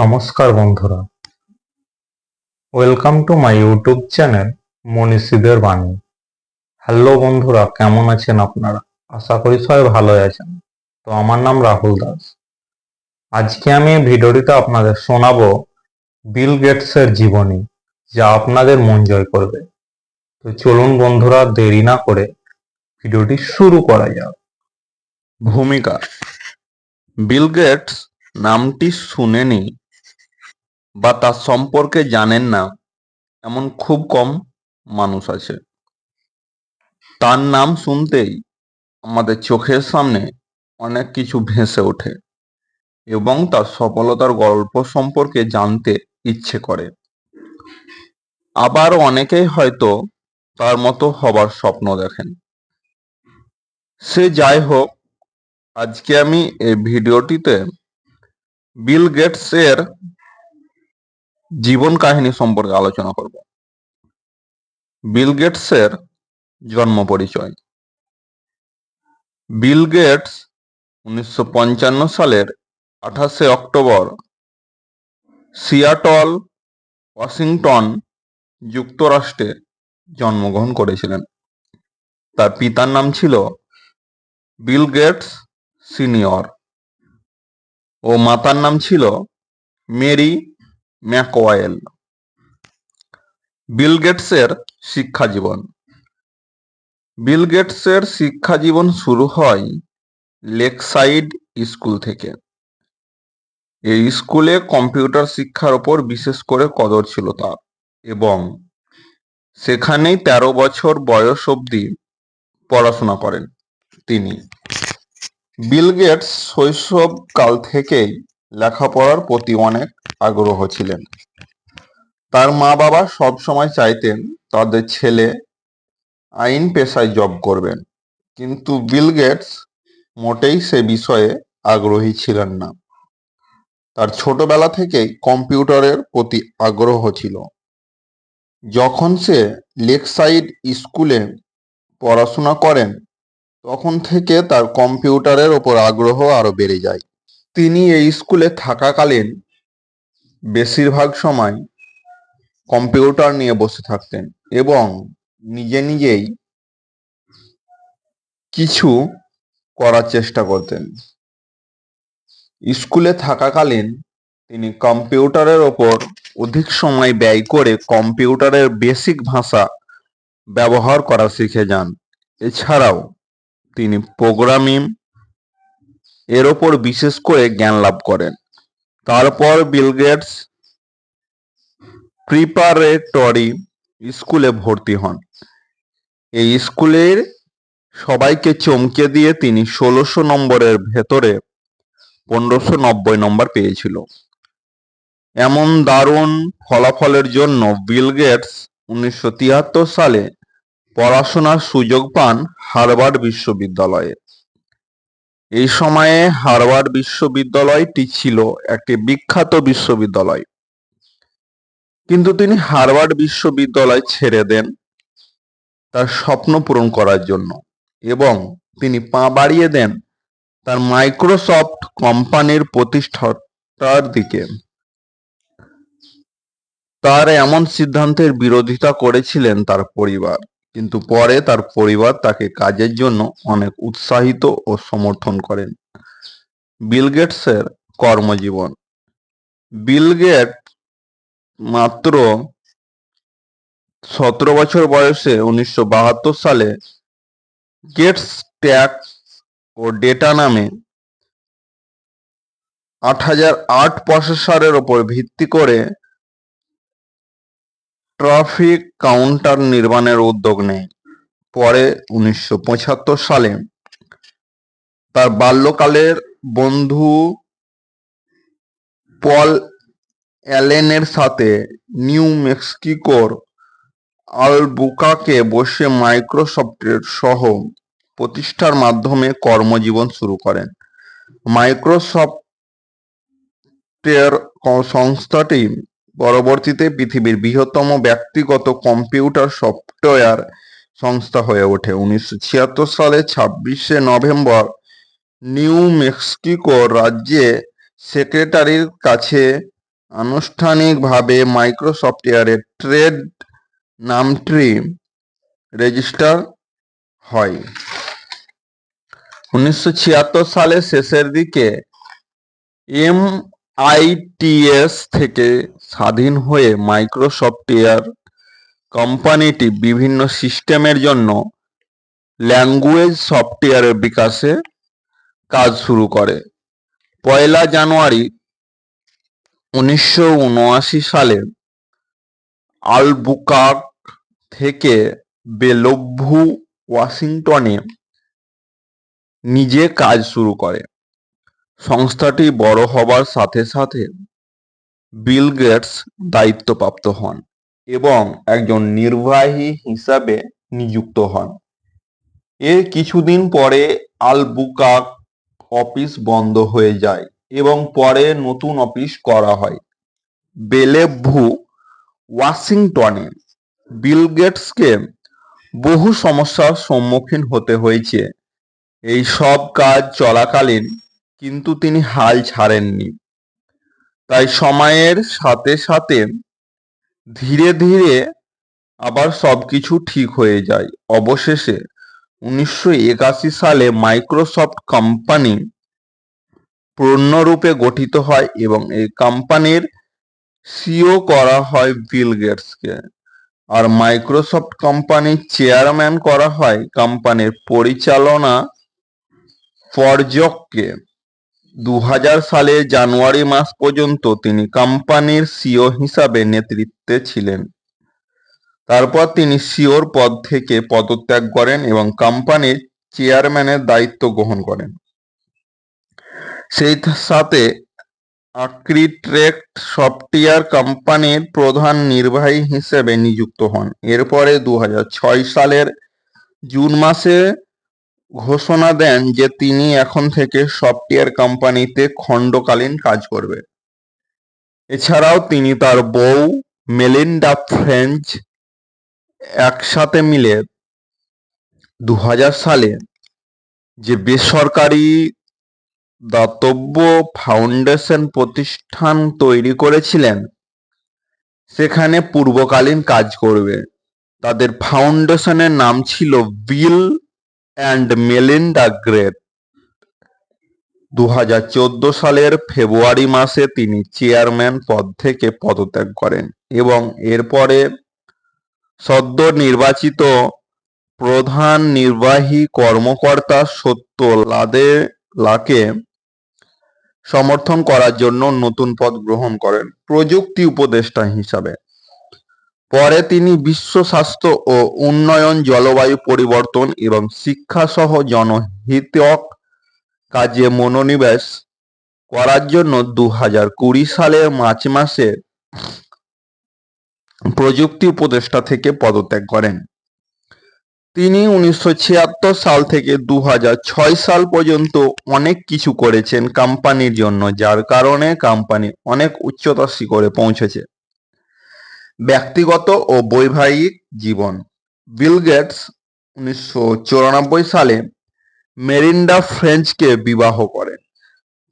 নমস্কার বন্ধুরা। Welcome to my YouTube channel মনীষীদের বাণী। হ্যালো বন্ধুরা, কেমন আছেন আপনারা? আশা করি সবাই ভালো আছেন। তো আমার নাম রাহুল দাস। আজকে আমি এই ভিডিওটিতে আপনাদের শোনাবো বিল গেটসের জীবনী, যা আপনাদের মন জয় করবে। তো চলুন বন্ধুরা, দেরি না করে ভিডিওটি শুরু করা যাক। ভূমিকা। বিল গেটস নামটি শুনেনি। বা তার সম্পর্কে জানেন না, এমন খুব কম মানুষ আছে। তার নাম শুনতেই আমাদের চোখের সামনে অনেক কিছু ভেসে ওঠে এবং তার সফলতার গল্প সম্পর্কে জানতে ইচ্ছে করে। আবার অনেকেই হয়তো তার মতো হবার স্বপ্ন দেখেন। সে যাই হোক, আজকে আমি এই ভিডিওটিতে বিল গেটস এর জীবন কাহিনী সম্পর্কে আলোচনা করব। বিল গেটস এর জন্ম পরিচয়। বিল গেটস উনিশশো পঞ্চান্ন সালের আঠাশে অক্টোবর সিয়াটল, ওয়াশিংটন যুক্তরাষ্ট্রে জন্মগ্রহণ করেছিলেন। তার পিতার নাম ছিল বিল গেটস সিনিয়র ও মাতার নাম ছিল মেরি ম্যাকওয়েল। বিল গেটসের শিক্ষা জীবন। বিল গেটসের শিক্ষা জীবন শুরু হয় লেকসাইড স্কুল থেকে। এই স্কুলে কম্পিউটার শিক্ষার ওপর বিশেষ করে কদর ছিল তার এবং সেখানেই তেরো বছর বয়স অবধি পড়াশোনা করেন তিনি। বিল গেটস শৈশবকাল থেকেই লেখাপড়ার প্রতি অনেক আগ্রহ ছিলেন। তার মা বাবা সব সময় চাইতেন তাদের ছেলে আইন পেশায় জব করবেন, কিন্তু বিল গেটস মোটেই সে বিষয়ে আগ্রহী ছিলেন না। তার ছোটবেলা থেকেই কম্পিউটারের প্রতি আগ্রহ ছিল। যখন সে লেকসাইড স্কুলে পড়াশোনা করেন, তখন থেকে তার কম্পিউটারের ওপর আগ্রহ আরও বেড়ে যায়। তিনি এই স্কুলে থাকাকালীন বেশিরভাগ সময় কম্পিউটার নিয়ে বসে থাকতেন এবং নিজে নিজেই কিছু করার চেষ্টা করতেন। স্কুলে থাকাকালীন তিনি কম্পিউটারের ওপর অধিক সময় ব্যয় করে কম্পিউটারের বেসিক ভাষা ব্যবহার করা শিখে যান। এছাড়াও তিনি প্রোগ্রামিং এর ওপর বিশেষ করে জ্ঞান লাভ করেন। তারপর বিল গেটস প্রিপারেটরি স্কুলে ভর্তি হন। এই স্কুলের সবাইকে চমকে দিয়ে তিনি ষোলোশো নম্বরের ভেতরে পনেরোশো নব্বই নম্বর পেয়েছিল। এমন দারুণ ফলাফলের জন্য বিল গেটস উনিশশো তিয়াত্তর সালে পড়াশোনার সুযোগ পান হার্ভার্ড বিশ্ববিদ্যালয়ে। এই সময়ে হার্ভার্ড বিশ্ববিদ্যালয়টি ছিল একটি বিখ্যাত বিশ্ববিদ্যালয়। কিন্তু তিনি হার্ভার্ড বিশ্ববিদ্যালয় ছেড়ে দেন তার স্বপ্ন পূরণ করার জন্য এবং তিনি পা বাড়িয়ে দেন তার মাইক্রোসফট কোম্পানির প্রতিষ্ঠাতার দিকে। তার এমন সিদ্ধান্তের বিরোধিতা করেছিলেন তার পরিবার। কিন্তু পরে তার পরিবার তাকে কাজের জন্য অনেক উৎসাহিত ও সমর্থন করেন। বিল গেটসের কর্মজীবন। বিল গেট মাত্র সতেরো বছর বয়সে উনিশশো বাহাত্তর সালে গেটস ট্যাক্স ও ডেটা নামে আট হাজার আট প্রসেসরের ওপর ভিত্তি করে ট্রাফিক কাউন্টার নির্মাণের উদ্যোগ নেয়। পরে উনিশশো পঁচাত্তর সালে তার বাল্যকালের বন্ধু পল অ্যালেনের সাথে নিউ মেক্সিকোর আলবুকাকে বসে মাইক্রোসফটের সহ প্রতিষ্ঠার মাধ্যমে কর্মজীবন শুরু করেন। মাইক্রোসফটের সংস্থাটি পরবর্তীতে পৃথিবীর বৃহত্তম ব্যক্তিগত কম্পিউটার সফটওয়্যার সংস্থা হয়ে ওঠে। উনিশশো ছিয়াত্তর সালে ছাব্বিশে নভেম্বর নিউ মেক্সিকো রাজ্যে সেক্রেটারির কাছে আনুষ্ঠানিকভাবে মাইক্রোসফটওয়্যারের ট্রেড নামটি রেজিস্টার হয়। উনিশশো সালের শেষের দিকে এমআইটিএস থেকে স্বাধীন হয়ে মাইক্রোসফটওয়্যার কোম্পানিটি বিভিন্ন সিস্টেমের জন্য ল্যাঙ্গুয়েজ সফটওয়্যারের বিকাশে কাজ শুরু করে। পয়লা জানুয়ারি উনিশশো উনআশি সালে আলবুকার্ক থেকে বেলভ্যু, ওয়াশিংটনে নিজে কাজ শুরু করে। সংস্থাটি বড় হবার সাথে সাথে বিল গেটস দায়িত্বপ্রাপ্ত হন এবং একজন নির্বাহী হিসাবে নিযুক্ত হন। এর কিছুদিন পরে আলবুকার্ক অফিস বন্ধ হয়ে যায় এবং পরে নতুন অফিস করা হয়। বেলেভ্যু ওয়াশিংটনে বিল গেটসকে বহু সমস্যার সম্মুখীন হতে হয়েছে। এই সব কাজ চলাকালীন কিন্তু তিনি হাল ছাড়েননি। তাই সময়ের সাথে সাথে ধীরে ধীরে আবার সবকিছু ঠিক হয়ে যায়। অবশেষে উনিশশো একাশি সালে মাইক্রোসফট কোম্পানি পূর্ণরূপে গঠিত হয় এবং এই কোম্পানির সিও করা হয় বিল গেটসকে। আর মাইক্রোসফট কোম্পানির চেয়ারম্যান করা হয় কোম্পানির পরিচালনা পর্যককে দু হাজার সালে জানুয়ারি মাস পর্যন্ত তিনি কোম্পানির সিও হিসাবে নেতৃত্বে ছিলেন। তারপর তিনি সিওর পদ থেকে পদত্যাগ করেন এবং কোম্পানির চেয়ারম্যানের দায়িত্ব গ্রহণ করেন। সেই সাথে আক্রিট্রেক্ট সফটওয়্যার কোম্পানির প্রধান নির্বাহী হিসেবে নিযুক্ত হন। এরপরে দু হাজার ছয় সালের জুন মাসে ঘোষণা দেন যে তিনি এখন থেকে সফটওয়্যার কোম্পানিতে খণ্ডকালীন কাজ করবে। এছাড়াও তিনি তার বউ মেলিন্ডা ফ্রেঞ্চ একসাথে মিলে দু হাজার সালে যে বেসরকারি দাতব্য ফাউন্ডেশন প্রতিষ্ঠান তৈরি করেছিলেন, সেখানে পূর্বকালীন কাজ করবে। তাদের ফাউন্ডেশনের নাম ছিল বিল অ্যান্ড মেলিন্ডা গ্রেট দু সালের ফেব্রুয়ারি মাসে তিনি চেয়ারম্যান পদ থেকে পদত্যাগ করেন এবং এরপরে সদ্য নির্বাচিত প্রধান নির্বাহী কর্মকর্তা সত্য লাদেলাকে সমর্থন করার জন্য নতুন পদ গ্রহণ করেন প্রযুক্তি উপদেষ্টা হিসাবে। পরে তিনি বিশ্ব স্বাস্থ্য ও উন্নয়ন জলবায়ু পরিবর্তন এবং শিক্ষা সহ জনহিতক কাজে মনোনিবেশ করার জন্য দু হাজার কুড়ি সালের মার্চ মাসে প্রযুক্তি উপদেষ্টা থেকে পদত্যাগ করেন। তিনি উনিশশো ছিয়াত্তর সাল থেকে দু সাল পর্যন্ত অনেক কিছু করেছেন কোম্পানির জন্য, যার কারণে কোম্পানি অনেক উচ্চতার শিখরে পৌঁছেছে। ব্যক্তিগত ও বৈবাহিক জীবন। বিল গেটস উনিশশো চুরানব্বই সালে মেরিন্ডা ফ্রেঞ্চকে বিবাহ করেন।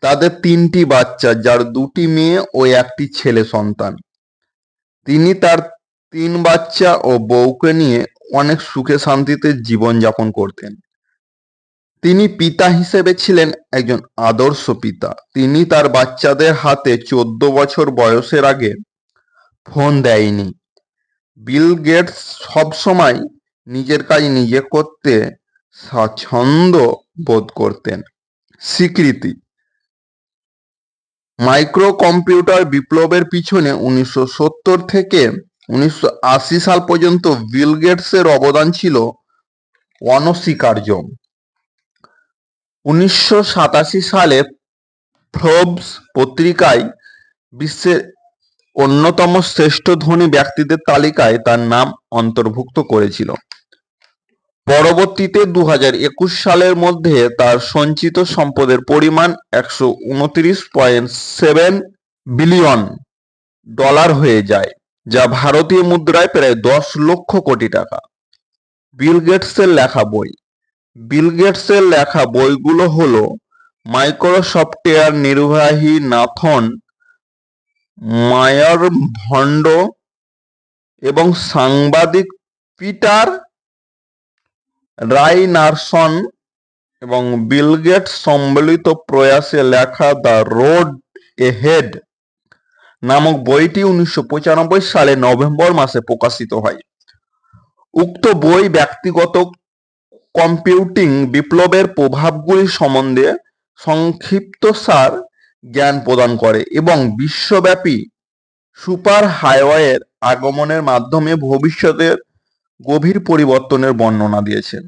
তাদের তিনটি বাচ্চা, যার দুটি মেয়ে ও একটি ছেলে সন্তান। তিনি তার তিন বাচ্চা ও বউকে নিয়ে অনেক সুখে শান্তিতে জীবনযাপন করতেন। তিনি পিতা হিসেবে ছিলেন একজন আদর্শ পিতা। তিনি তার বাচ্চাদের হাতে চোদ্দ বছর বয়সের আগে ফোন দেয়নি। বিল গেটস সবসময় নিজের কাজ নিজে করতে স্বাচ্ছন্দ্য বোধ করতেন। স্বীকৃতি। মাইক্রো কম্পিউটার বিপ্লবের পিছনে উনিশশো সত্তর থেকে উনিশশো আশি সাল পর্যন্ত বিল গেটসের অবদান ছিল অনস্বীকার্য। উনিশশো সাতাশি সালে ফোর্বস পত্রিকায় বিশ্বের অন্যতম শ্রেষ্ঠ ধনী ব্যক্তিদের তালিকায় তার নাম অন্তর্ভুক্ত করেছিল। পরবর্তীতে দু সালের মধ্যে তার সঞ্চিত সম্পদের পরিমাণ একশো উনত্রিশ পয়েন্ট সেভেন বিলিয়ন ডলার হয়ে যায়, যা ভারতীয় মুদ্রায় প্রায় দশ লক্ষ কোটি টাকা। বিল গেটসের লেখা বই। বিল গেটসের লেখা বইগুলো হলো মাইক্রোসফটওয়্যার নির্বাহী নাথন মায়ার ভণ্ড এবং সাংবাদিক পিটার রাইনারসন এবং বিলগেট সম্বলিত প্রয়াসে লেখা দ্য রোড এ হেড নামক বইটি উনিশশো পঁচানব্বই সালে নভেম্বর মাসে প্রকাশিত হয়। উক্ত বই ব্যক্তিগত কম্পিউটিং বিপ্লবের প্রভাবগুলি সম্বন্ধে সংক্ষিপ্তসার জ্ঞান প্রদান করে এবং বিশ্বব্যাপী সুপার হাইওয়ের আগমনের মাধ্যমে ভবিষ্যতের গভীর পরিবর্তনের বর্ণনা দিয়েছেন।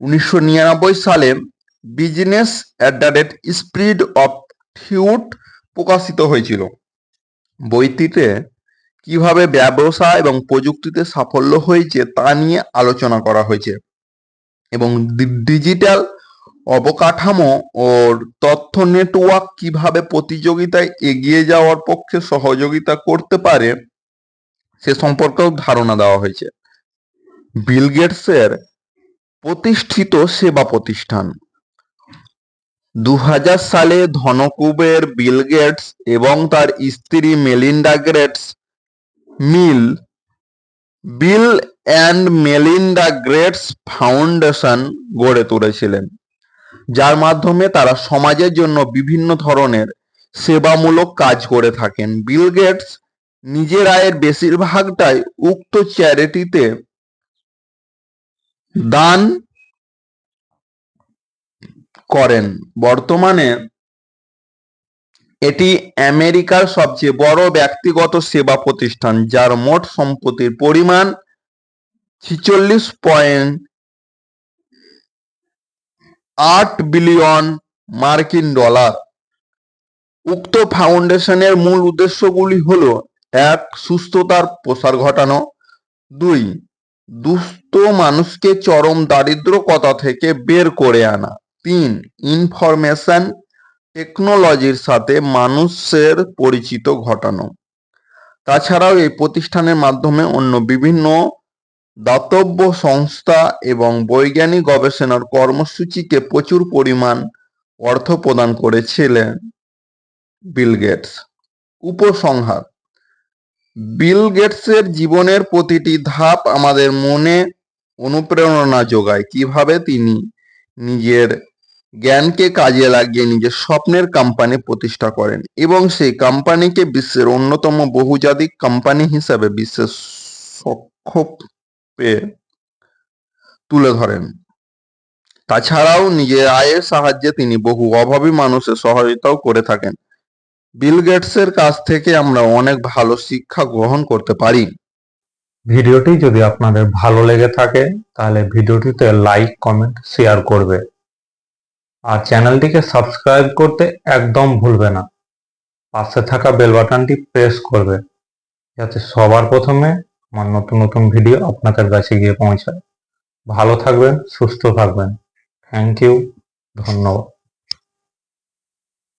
উনিশশো নিরানব্বই সালে business at the rate speed of thought প্রকাশিত হয়েছিল। বইটিতে কীভাবে ব্যবসা এবং প্রযুক্তিতে সাফল্য হয়েছে তা নিয়ে আলোচনা করা হয়েছে এবং ডিজিটাল অবকাঠামো ও তথ্য নেটওয়ার্ক কীভাবে প্রতিযোগিতায় এগিয়ে যাওয়ার পক্ষে সহযোগিতা করতে পারে, সে সম্পর্কেও ধারণা দেওয়া হয়েছে। বিল গেটসের প্রতিষ্ঠিত সেবা প্রতিষ্ঠান। দু হাজার সালে ধনকুবের বিল গেটস এবং তার স্ত্রী Melinda Gates mill, Bill and Melinda Gates Foundation গড়ে তুলেছিলেন। যার মাধ্যমে তারা সমাজের জন্য বিভিন্ন ধরনের সেবামূলক কাজ করে থাকেন। বিল গেটস নিজের আয়ের বেশিরভাগটাই উক্ত চ্যারিটিতে দান করেন। বর্তমানে এটি আমেরিকার সবচেয়ে বড় ব্যক্তিগত সেবা প্রতিষ্ঠান, যার মোট সম্পত্তির পরিমাণ ছিচল্লিশ পয়েন্ট আট বিলিয়ন মার্কিন ডলার। উক্ত ফাউন্ডেশনের মূল উদ্দেশ্যগুলি হল, এক, সুস্থতার প্রসার ঘটানো। দুই, দুস্থ মানুষকে চরম দারিদ্রকতা থেকে বের করে আনা। তিন, ইনফরমেশন টেকনোলজির সাথে মানুষের পরিচিত ঘটানো। তাছাড়াও এই প্রতিষ্ঠানের মাধ্যমে অন্য বিভিন্ন দাতব্য সংস্থা এবং বৈজ্ঞানিক গবেষণার কর্মসূচিকে প্রচুর পরিমাণ অর্থ প্রদান করেছিলেন বিল গেটস। উপসংহার, বিল গেটসের জীবনের প্রতিটি ধাপ আমাদের মনে অনুপ্রেরণা যোগায়। কীভাবে তিনি নিজের জ্ঞানকে কাজে লাগিয়ে নিজের স্বপ্নের কোম্পানি প্রতিষ্ঠা করেন এবং সেই কোম্পানিকে বিশ্বের অন্যতম বহুজাতিক কোম্পানি হিসাবে বিশ্বের সক্ষপে তুলে ধরেন। তাছাড়াও নিজের আয়ের সাহায্যে তিনি বহু অভাবী মানুষের সহায়তাও করে থাকেন। বিল গেটসের কাছ থেকে আমরা অনেক ভালো শিক্ষা গ্রহণ করতে পারি। ভিডিওটি যদি আপনাদের ভালো লেগে থাকে, তাহলে ভিডিওটিতে লাইক, কমেন্ট, শেয়ার করবে। আর চ্যানেলটিকে সাবস্ক্রাইব করতে একদম ভুলবে না। পাশে থাকা বেল বাটনটি প্রেস করবে। যাতে সবার প্রথমে আমার নতুন নতুন ভিডিও আপনাদের কাছে গিয়ে পৌঁছায়। ভালো থাকবেন, সুস্থ থাকবেন। থ্যাংক ইউ ধন্যবাদ।